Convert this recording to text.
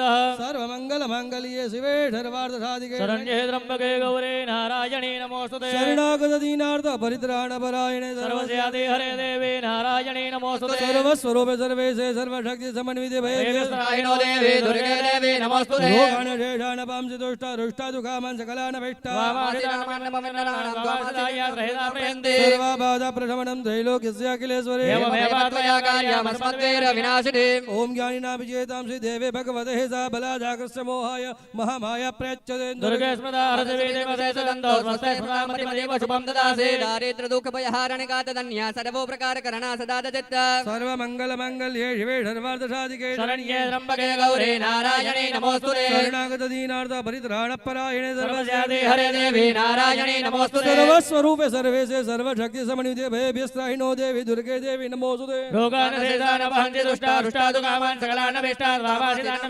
सिद्धः सर्वमङ्गलमाङ्गल्ये शिवे सर्वार्थसाधिके शरण्ये त्र्यम्बके गौरे नारायणी नमोऽस्तुते शरणागत दीनार्थ परित्राणपरायणे सर्व सर्वस्यादि हरे देवी नारायणी नमोऽस्तुते सर्वस्वरूपे सर्वेशे सर्वशक्ति समन्विते भये। देवस्त्राहिनो देवी दुर्गे देवी नमोऽस्तुते रोगाण शेषाण पांसि दुष्ट रुष्टा दुःखामन् सकलानभिष्टा सर्वाबाधा प्रशमनं त्रैलोक्यस्य अखिलेश्वरे। एवमेव ॐ देवे भगवते सा बलाजाग्रस्य मोहाय महामाया प्रयच्छते दुर्गे स्मृता दारिद्र दुःख भयहारणिका तदन्या सर्वो प्रकार करणा सदा दत्त सर्वमङ्गलमङ्गल्ये शिवे सर्वार्थसाधिके शरण्ये त्र्यम्बके गौरी नारायणी नमोऽस्तुते शरणागत दीनार्थ सर्वस्यादि हरे देवी नारायणी नमोऽस्तुते सर्वस्वरूपे सर्वेशे सर्वशक्ति समन्विते भयभ्यस्त्राहिनो देवी दुर्गे देवी नमोऽस्तुते रोगान् शेषान् वहन्ति दुष्टा दुष्टा सकलान् वामासितान्